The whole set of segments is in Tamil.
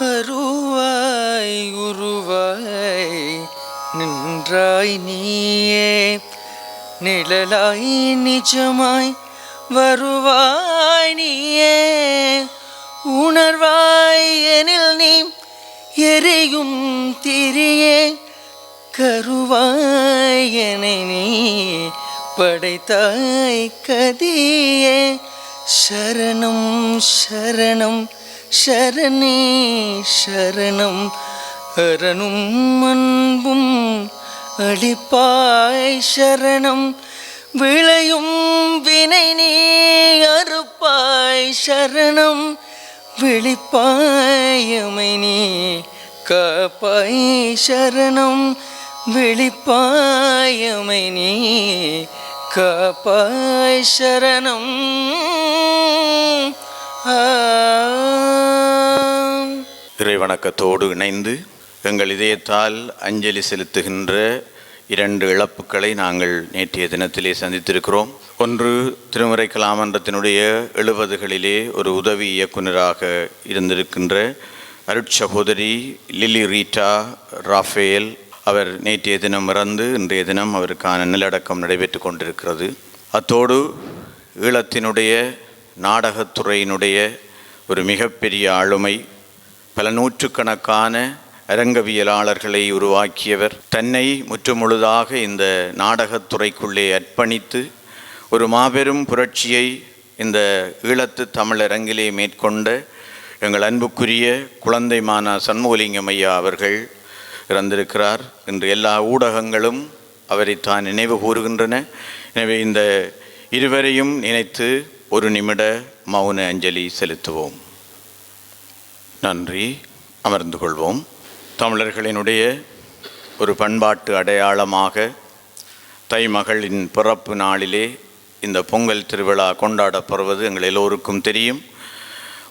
அருவாய் உருவாய் நின்றாய் நீயே. நிழலாய் நிஜமாய் வருவாய் நீயே. உணர்வாய் எனில் நீ எரியும் திரியே. கருவாய் என நீ படைத்தாய் கதியே. சரணம் சரணம். சரணே சரணம். அரணும் அன்பும் அளிப்பாய் சரணம். விளையும் வினை நீ அறுப்பாய் சரணம். விழிப்பாயமை நீ காப்பாய் சரணம். விழிப்பாயமை நீ காப்பாய் சரணம். ஆ வணக்கத்தோடு இணைந்து எங்கள் இதயத்தால் அஞ்சலி செலுத்துகின்ற இரண்டு இழப்புக்களை நாங்கள் நேற்றைய தினத்திலே சந்தித்திருக்கிறோம். ஒன்று திருமுறை கலாமன்றத்தினுடைய எழுபதுகளிலே ஒரு உதவி இயக்குனராக இருந்திருக்கின்ற அருட்சகோதரி லிலி ரீட்டா ராஃபேல் அவர் நேற்றைய தினம் இறந்து இன்றைய தினம் அவருக்கான நிலடக்கம் நடைபெற்று கொண்டிருக்கிறது. அத்தோடு ஈழத்தினுடைய நாடகத்துறையினுடைய ஒரு மிகப்பெரிய ஆளுமை பல நூற்றுக்கணக்கான அரங்கவியலாளர்களை உருவாக்கியவர். தன்னை முற்றுமுழுதாக இந்த நாடகத்துறைக்குள்ளே அர்ப்பணித்து ஒரு மாபெரும் புரட்சியை இந்த ஈழத்து தமிழரங்கிலே மேற்கொண்ட எங்கள் அன்புக்குரிய குழந்தை மானா சண்முகலிங்கம் ஐயா அவர்கள் இறந்திருக்கிறார். இன்று எல்லா ஊடகங்களும் அவரைத்தான் நினைவு கூறுகின்றன. எனவே இந்த இருவரையும் நினைத்து ஒரு நிமிட மௌன அஞ்சலி செலுத்துவோம். நன்றி. அமர்ந்து கொள்வோம். தமிழர்களினுடைய ஒரு பண்பாட்டு அடையாளமாக தை மகளின் பிறப்பு நாளிலே இந்த பொங்கல் திருவிழா கொண்டாடப்படுவது எங்கள் எல்லோருக்கும் தெரியும்.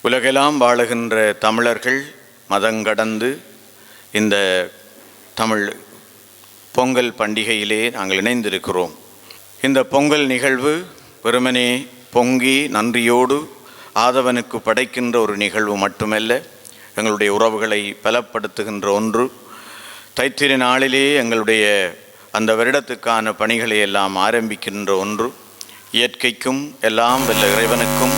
உலகெல்லாம் வாழுகின்ற தமிழர்கள் மதங்கடந்து இந்த தமிழ் பொங்கல் பண்டிகையிலே நாங்கள் இணைந்திருக்கிறோம். இந்த பொங்கல் நிகழ்வு வெறுமனே பொங்கி நன்றியோடு ஆதவனுக்கு படைக்கின்ற ஒரு நிகழ்வு மட்டுமல்ல எங்களுடைய உறவுகளை பலப்படுத்துகின்ற ஒன்று. தைத்திரு நாளிலே எங்களுடைய அந்த வருடத்துக்கான பணிகளை எல்லாம் ஆரம்பிக்கின்ற ஒன்று. இயற்கைக்கும் எல்லாம் வெல்ல இறைவனுக்கும்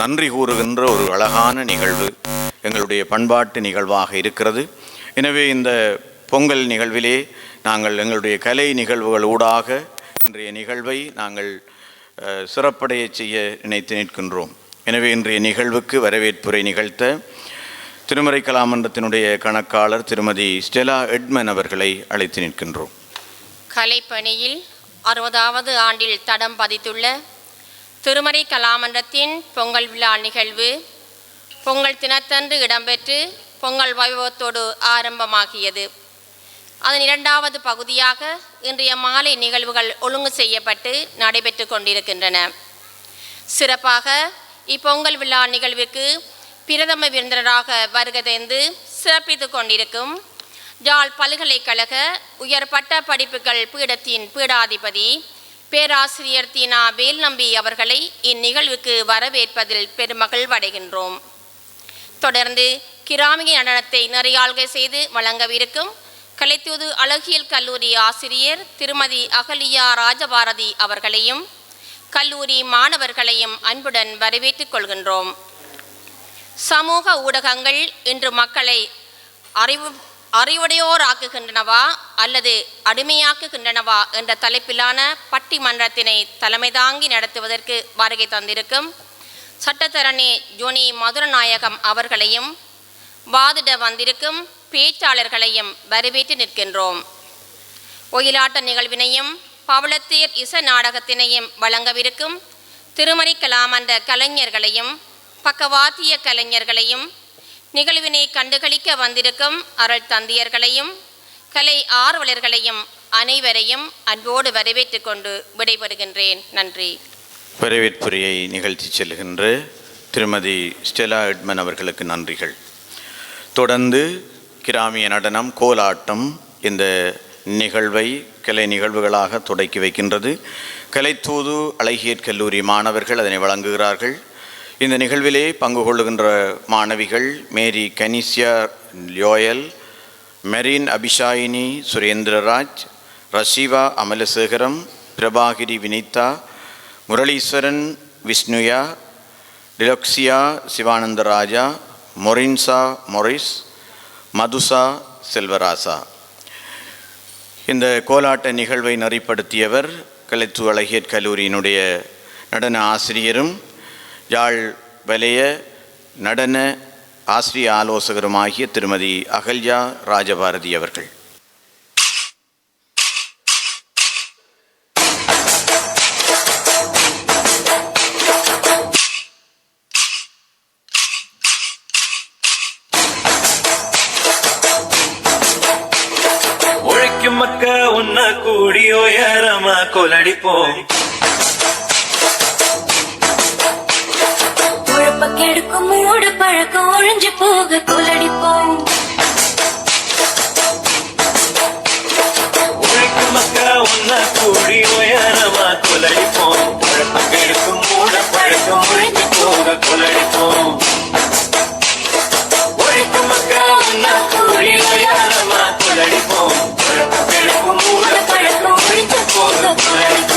நன்றி கூறுகின்ற ஒரு அழகான நிகழ்வு எங்களுடைய பண்பாட்டு நிகழ்வாக இருக்கிறது. எனவே இந்த பொங்கல் நிகழ்விலே நாங்கள் எங்களுடைய கலை நிகழ்வுகள் ஊடாக இன்றைய நிகழ்வை நாங்கள் சிறப்படைய செய்ய நினைத்து நிற்கின்றோம். எனவே இன்றைய நிகழ்வுக்கு வரவேற்புரை நிகழ்த்த திருமறை கலாமன்றத்தினுடைய கணக்காளர் திருமதி ஸ்டெலா எட்மன் அவர்களை அழைத்து நிற்கின்றோம். கலைப்பணியில் அறுபதாவது ஆண்டில் தடம் பதித்துள்ள திருமறை கலாமன்றத்தின் பொங்கல் விழா நிகழ்வு பொங்கல் தினத்தன்று இடம்பெற்று பொங்கல் வைபவத்தோடு ஆரம்பமாகியது. அதன் இரண்டாவது பகுதியாக இன்றைய மாலை நிகழ்வுகள் ஒழுங்கு செய்யப்பட்டு நடைபெற்று கொண்டிருக்கின்றன. சிறப்பாக இப்பொங்கல் விழா நிகழ்விற்கு பிரதம விருந்தினராக வருகை சிறப்பித்து கொண்டிருக்கும் ஜாழ் பல்கலைக்கழக உயர் பட்ட படிப்புகள் பீடத்தின் பீடாதிபதி பேராசிரியர் தீனா வேல்நம்பி அவர்களை இந்நிகழ்வுக்கு வரவேற்பதில் பெருமகிழ்வடைகின்றோம் தொடர்ந்து கிராமிய நடனத்தை நிறையாள்கை செய்து வழங்கவிருக்கும் கலைத்தூது அழகியல் கல்லூரி ஆசிரியர் திருமதி அகலியா ராஜபாரதி அவர்களையும் கல்லூரி மாணவர்களையும் அன்புடன் வரவேற்றுக் கொள்கின்றோம். சமூக ஊடகங்கள் இன்று மக்களை அறிவு அறிவுடையோராக்குகின்றனவா அல்லது அடிமையாக்குகின்றனவா என்ற தலைப்பிலான பட்டிமன்றத்தினை தலைமை தாங்கி நடத்துவதற்கு வருகை தந்திருக்கும் சட்டத்தரணி ஜோனி மதுரநாயகம் அவர்களையும் வாதிட வந்திருக்கும் பேச்சாளர்களையும் வரவேற்று நிற்கின்றோம். ஒயிலாட்ட நிகழ்வினையும் பவளத்தீர் இசை நாடகத்தினையும் வழங்கவிருக்கும் திருமறை கலாமன்ற கலைஞர்களையும் பக்கவாத்திய கலைஞர்களையும் நிகழ்வினை கண்டுகளிக்க வந்திருக்கும் அருள் தந்தியர்களையும் கலை ஆர்வலர்களையும் அனைவரையும் அன்போடு வரவேற்றுக் கொண்டு விடைபெறுகின்றேன். நன்றி. வரவேற்புரையை நிகழ்த்தி செல்கின்ற திருமதி ஸ்டெலா எட்மன் அவர்களுக்கு நன்றிகள். தொடர்ந்து கிராமிய நடனம் கோலாட்டம் இந்த நிகழ்வை கலை நிகழ்வுகளாக தொடக்கி வைக்கின்றது. கலைத்தூது அழகியற் கல்லூரி மாணவர்கள் அதனை வழங்குகிறார்கள். இந்த நிகழ்விலே பங்கு கொள்ளுகின்ற மாணவிகள் மேரி கனிசியா லோயல் மெரின் அபிஷாயினி சுரேந்திரராஜ் ரஷீவா அமலசேகரம் பிரபாகிரி வினிதா முரளீஸ்வரன் விஷ்ணுயா டிலக்ஸியா சிவானந்தராஜா மொரின்சா மொரிஸ் மதுசா செல்வராசா. இந்த கோலாட்ட நிகழ்வை நெறிப்படுத்தியவர் கலைத்து அழகியற் கல்லூரியினுடைய நடன ஆசிரியரும் யாழ் வலைய நடன ஆசிரிய ஆலோசகருமாகிய திருமதி அகல்யா ராஜபாரதி அவர்கள். உழைக்கும் மக்க உன்ன கூடி உயரமா கொலடிப்போம். கெடுக்கும் மூடு பழக்கம் ஒழிஞ்சு போக கொலடிப்போம் உழைக்கும் மக்க கூடி உயரமா கொலடிப்போம் உழைப்பம் கெடுக்கும் மூட பழக்கம் ஒழிஞ்சு போக கொலடிப்போம் உழைக்கும் மக்க உன்ன கூடி உயரமா கொலடிப்போம் மூட பழக்கம் ஒழிஞ்சு போக கொலடிப்போம்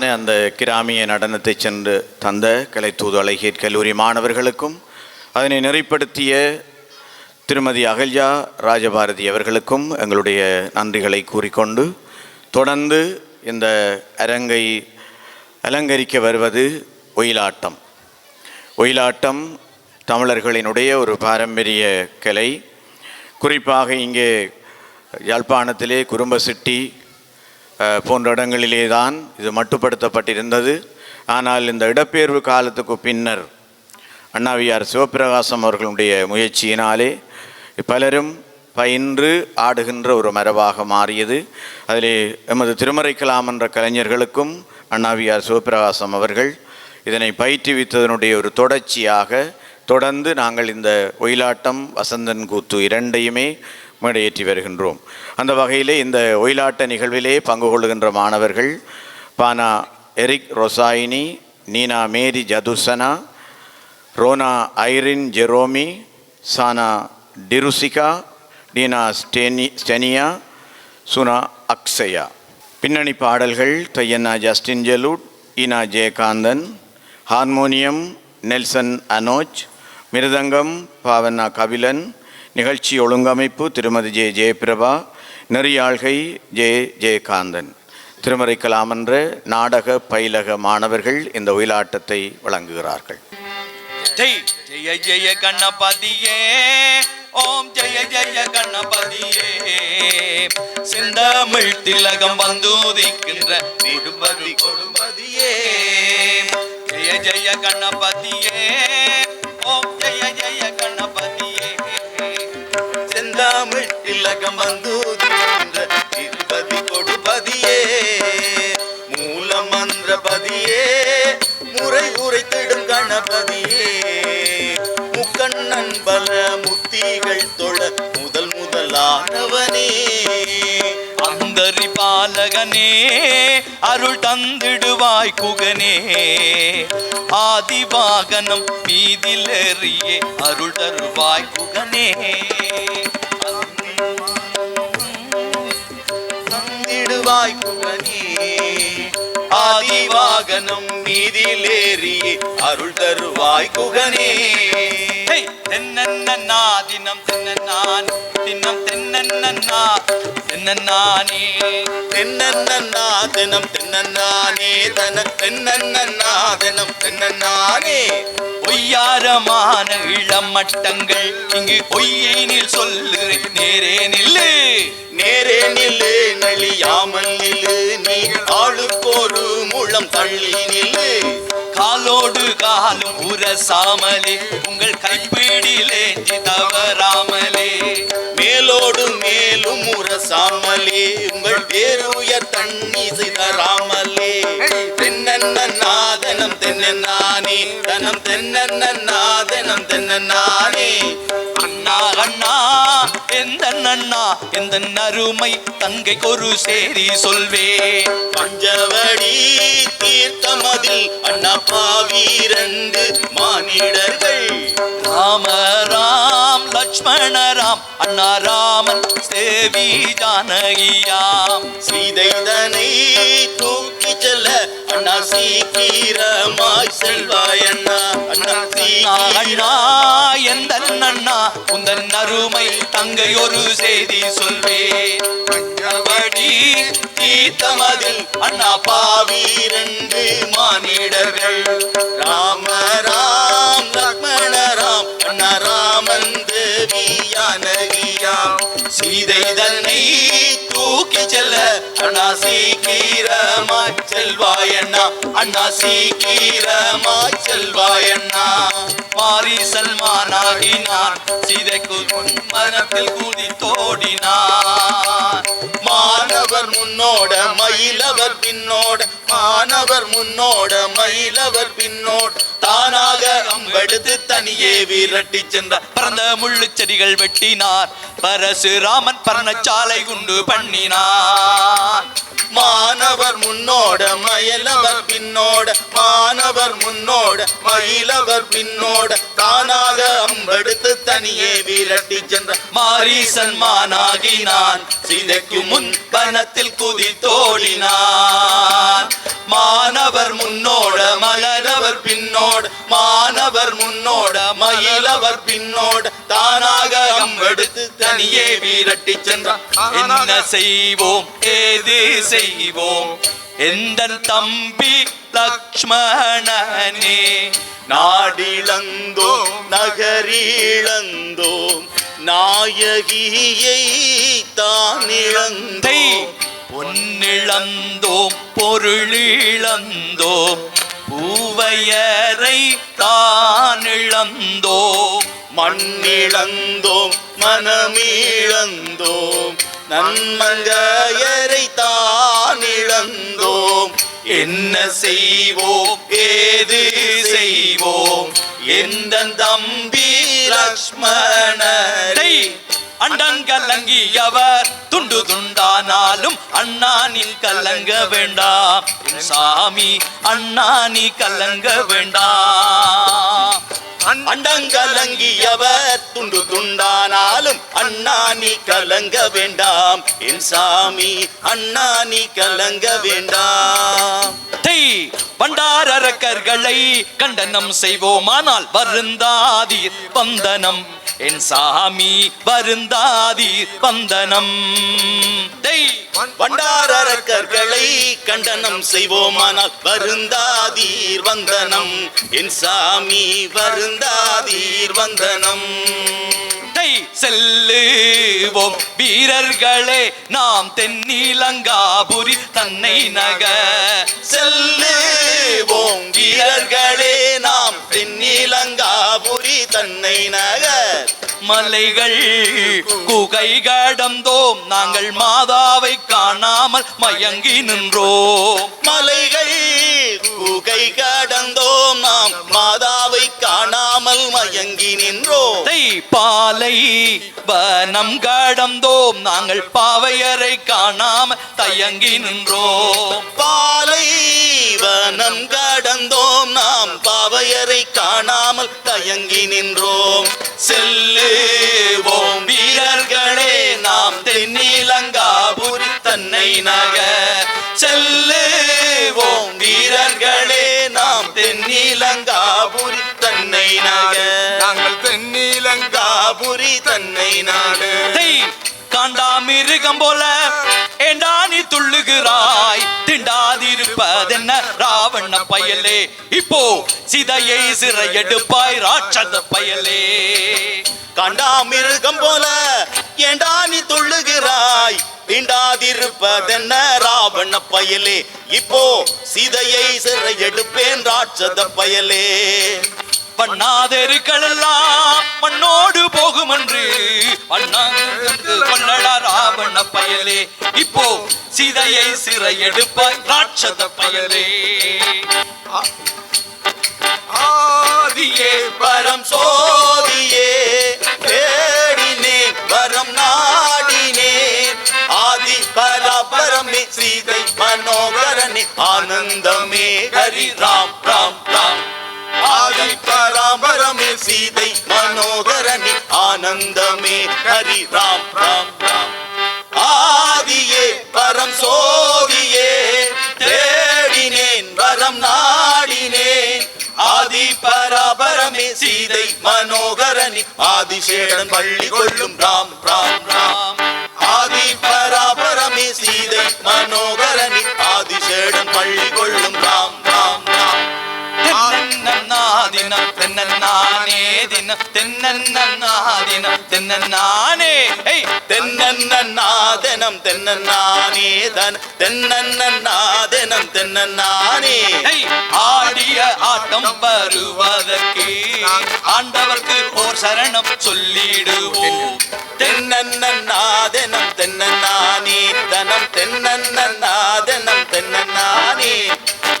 அழகான அந்த கிராமிய நடனத்தை சென்று தந்த கலைத்தூது அழகியற் கல்லூரி மாணவர்களுக்கும் அதனை நெறிப்படுத்திய திருமதி அகல்யா ராஜபாரதி அவர்களுக்கும் எங்களுடைய நன்றிகளை கூறிக்கொண்டு தொடர்ந்து இந்த அரங்கை அலங்கரிக்க வருவது ஒயிலாட்டம். ஒயிலாட்டம் தமிழர்களினுடைய ஒரு பாரம்பரிய கலை. குறிப்பாக இங்கே யாழ்ப்பாணத்திலே குறும்பசிட்டி போன்ற இடங்களிலே தான் இது மட்டுப்படுத்தப்பட்டிருந்தது. ஆனால் இந்த இடப்பெயர்வு காலத்துக்கு பின்னர் அண்ணாவியார் சிவபிரகாசம் அவர்களுடைய முயற்சியினாலே பலரும் பயின்று ஆடுகின்ற ஒரு மரபாக மாறியது. அதிலே எமது திருமறைக்கலாம் என்ற கலைஞர்களுக்கும் அண்ணாவியார் சிவபிரகாசம் அவர்கள் இதனை பயிற்றுவித்ததனுடைய ஒரு தொடர்ச்சியாக தொடர்ந்து நாங்கள் இந்த ஒயிலாட்டம் வசந்தன் கூத்து இரண்டையுமே மேடையேற்றி வருகின்றோம். அந்த வகையிலே இந்த ஒயிலாட்ட நிகழ்விலே பங்கு கொள்கின்ற மாணவர்கள் Bana Eric Rosaini Nina Mary Jathusana Rona Irene Jeromy Sana Thirusika Tina Steny Stenia Suna Akshaya பின்னணி பாடல்கள் தையன்னா ஜஸ்டின் ஜெலூட் ஈனா ஜெயகாந்தன் ஹார்மோனியம் நெல்சன் அனோஜ் மிருதங்கம் பாவன்னா கபிலன் நிகழ்ச்சி ஒழுங்கமைப்பு திருமதி ஜே ஜெயபிரபா நெறியாழ்கை ஜே ஜெயகாந்தன். திருமறை கலாமன்ற நாடக பயிலக மாணவர்கள் இந்த ஒயிலாட்டத்தை வழங்குகிறார்கள். ஜெய் ஜெய ஜெய கணபதியே ஓம் ஜெய ஜெய கணபதியே. செந்தமிழ் திலகம் வந்துதிக்கின்ற திருப்பதி கொடுபதியே ஜெய ஜெய கணபதியே திலகம் வந்துதிக்கின்ற திருப்பதி கொடுபதியே மூல மந்திரபதியே முறை உரைத்திடும் கணபதியே. முக்கண்ணன் பல முத்திகள் தொழ முதல் முதலானவனே. அந்தரி பாலகனே அருள் தந்திடுவாய் குகனே. ஆதிவாகனம் மீதிலேறியே அருள் தருவாய் குகனே. தந்திடுவாய் குகனே ஆதிவாகனம் மீதிலேறி அருள் தருவாய் குகனே. தென்னன்னா தினம் தென்னன்னான் தினம் தென்னன்னா தென்னன்னானே தென்னன்னா தினம் தென்னன்னானே தன தென்னன்னா தினம் தென்னன்னானே பொய்யாரமான இளமட்டங்கள் இங்கு பொய்யினில் சொல்லு நேரே நில்லு. நேரே நில்லு நலியாமல் நில்லு நீ ஆளுக்கொரு முழம் தள்ளி நில்லு காலோடு காலும் உரசாமலே உங்கள் கைப்பிடிலே தவறாமலே மேலோடு மேலும் உரசாமலே உங்கள் வேறு தண்ணி சிதறாமலே தென்னன்னாதனம் தென்னன்னானே தனம் தென்னன்னாதனம் நாதனம் அண்ணா அண்ணா எந்த அண்ணா எந்த அருமை தங்கை கொரு சேரி சொல்வே. பஞ்சவடி தீர்த்தமதில் அண்ணா பாவீரண்டு மானிடர்கள். ராம ராம் லட்சுமண ராம் அண்ணா ராமன் சேவி ஜானகியாம். சீதைதனை தூக்கி அண்ணா சீக்கிரமாய் செல்வாய் அண்ணா. அண்ணா அண்ணா எந்த அண்ணா உந்தன் அருமை தங்கை ஒரு செய்தி சொல்வே பஞ்சவடி தீர்த்தமதில் அண்ணா பாவீரண்டு மானிடர்கள். சீதை தன்னை தூக்கி செல்ல அண்ணா சீக்கிரமாய் செல்வாயண்ணா. அண்ணா அண்ணா செல்வாயண்ணா. மாறி சல்மானாகினான் சீதைக்குள் மனத்தில் கூடி தோடினான் மாணவர் முன்னோட மயிலவர் பின்னோட மாணவர் முன்னோட மயிலவர் பின்னோட. தானாக அம்பெடுத்து தனியே விரட்டி சென்றார் பறந்த முள்ளு செடிகள் வெட்டினார். பரசுராமன் பரணச்சாலை குண்டு பண்ணினார். மாணவர் முன்னோட மயிலவர் பின்னோட மாணவர் முன்னோட மயிலவர் பின்னோட. தானாக அம்பெடுத்து தனியே விரட்டி சென்ற மாரீசன் மானாகினான். சிதைக்கு முன் பணத்தில் குதி தோடினான் மாணவர் முன்னோட மலரவர் பின்னோட மாணவர் முன்னோட மயிலவர் பின்னோட தானாக அம்பெடுத்து தனியே விரட்டி சென்றான் என்ன செய்வோம்? ஏது செய்வோம்? எந்த தம்பி லக்ஷ்மணனே? நாடிழந்தோம் நகரிழந்தோம் நாயகியை தான் இழந்தை பொன்னிழந்தோம் பொருளிழந்தோம் பூவையரை தான் இழந்தோம் மண்ணிழந்தோம் மனமிழந்தோம் நன்மங்கையரை தான் இழந்தோம் என்ன செய்வோம்? ஏது செய்வோம்? எந்த தம்பி லக்ஷ்மணரை? அண்டங்கலங்கியவர் துண்டு துண்டானாலும் அண்ணா நீ கலங்க வேண்டாம் சாமி அண்ணா நீ கலங்க வேண்டாம் அண்டங்கலங்கியவர் துண்டு துண்டானாலும் அண்ணா நீ கலங்க வேண்டாம். என் சாமி அண்ணா நீ கலங்க வேண்டாம் பண்டாரக்கர்களை கண்டனம் செய்வோமானால் வருந்தாதீர் வந்தனம். என் சாமி வருந்த வந்தாதீர் வந்தனம். பண்டாரக்கர்களை கண்டனம் செய்வோமானால் வருந்தாதீர் வந்தனம். என் சாமி வருந்தாதீர் வந்தனம். செல்லுவோம் வீரர்களே நாம் தென்னிலங்காபுரி தன்னை நக. செல்லுவோம் வீரர்களே நாம் தென்னிலங்காபுரி தன்னை நக மலைகள் குகை கடந்தோம். நாங்கள் மாதாவை காணாமல் மயங்கி நின்றோம். மலைகள் குகை பாலை வனம் கடந்தோம். நாங்கள் பாவையரை காணாம தயங்கி நின்றோம். பாலை வனம் கடந்தோம். நாம் பாவையரை காணாமல் தயங்கி நின்றோம். செல்லுவோம் வீரர்களே நாம் தென்னிலங்காபுரி தன்னை நக தன்னை நாடு. காண்டா மிருகம் போல ஏண்டா நீ துள்ளுகிறாய்? திண்டாதிருப்பதென்ன ராவண பயலே? இப்போ சிதையை சிறையெடுப்பாய் ராட்சத பயலே. காண்டா மிருகம் போல ஏண்டா நீ துள்ளுகிறாய்? தீண்டாதிருப்பதென்ன ராவண பயலே? இப்போ சீதையை சிறையெடுப்பேன் ராட்சத பயலே. பண்ணாதெருக்கள் எல்லாம் ராவண பயலே. இப்போ சீதையை சிறை எடுப்பாய் ராட்சத பயலே. ஆதியே பரம் சோதியே தேடினே வரம் நாடினே. ஆதி பராபரமே சீதை மனோகரனே ஆனந்தமே ஹரி ராம் ராம் ராம். ஆதி பராபரமே சீதை மனோகரனே ஆனந்தமே ஹரி ராம் ராம். சீதை மனோகரனி ஆதிசேடன் பள்ளி கொள்ளும் ராம் ராம் ராம் ஆதி பராபரமே சீதை மனோகரனி ஆதிசேடன் பள்ளி கொள்ளும் ராம் ராம் ராம் தென்னன்னாதினம் தென்னன்னானே தினம் தென்னன்னாதினம் தென்னன்னானே ஏய் தென்னன்னாதனம் தென்னன்னானே தன் தென்னன்னாதனம் ஏய் ஆடிய ஆட்டம் வருவதற்கு ஆண்டவர்க்கு ஓர் சரணம் சொல்லிடுவோம். தென்னன்னாதனம் தென்னன்னானே தனம் தென்னன்னாதனம் தென்னன்னானே.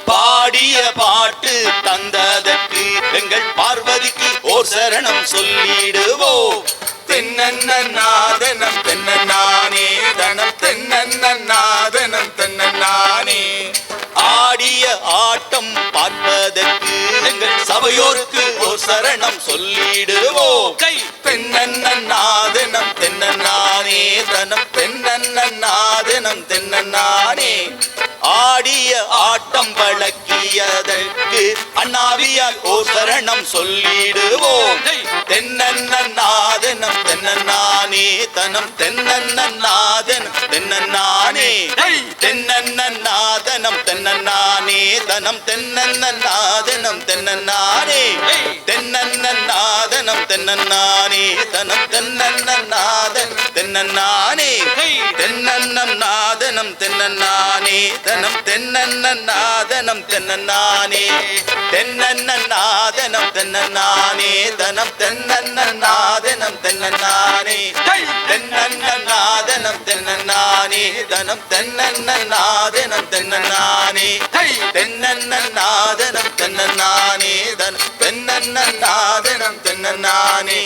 பாடிய பாட்டு தந்ததற்கு எங்கள் பார்வதிக்கு ஓர் சரணம் சொல்லிடுவோம். தென்னன்னாதனம் சரணம் சொல்லிடுவோம் கை. தென்னன்னாதனம் தென்னன்னானே தனம் தென்னன்னாதனம் தென்னன்னானே ஆடிய ஆட்டம் வழக்கியதற்கு அண்ணாவியால் ஓ சரணம் சொல்லிடுவோம் தென்னன்னாதனம் தென்னன்னானே தனம் தென்னன்னாதனம் தென்னன்னானே தென்னன்னாதனம் தென்னன்னானே தனம் தென்னன்னாதனம் தென்னன்னானே தென்னன்னாதனம் தென்னன்னானே தனம் தென்னன்னாதனம் தென்னன்னானே. தென்னன்னாதனம் தென்ன தென்னன்னானே. தனம் தென்னன்னாதனம் தென்னன்னானே. தென்னன்னாதனம் தென்னன்னானே. தனம் தென்னன்னாதனம் தென்னன்னானே. தென்னன்னாதனம் தென்னன்னானே. தனம் தென்னன்னாதனம் தென்னன்னானே. தென்னன்னாதனம் தென்னன்னானே தனம் தென்னன்னாதனம் தென்னன்னானே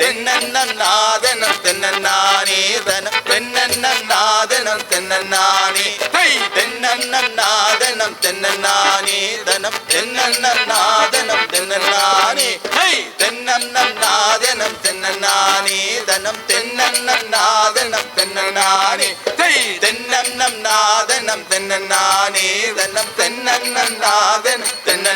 தென்னன்னாதனம் தென்னன்னானே தனம் தென்னன்னாதனம் தென்னன்னானே தென்னன்னாதனம் தென்னன்னானே தனம். தென்னன்னாதனம் தென்னன்னானே தென்னன்னாதனம் தென்னன்னானே தனம். தென்னன்னாதனம் தென்னன்னானே தென்னன்னாதனம் தென்னன்னானே தனம். தென்னன்னாதனம் தென்ன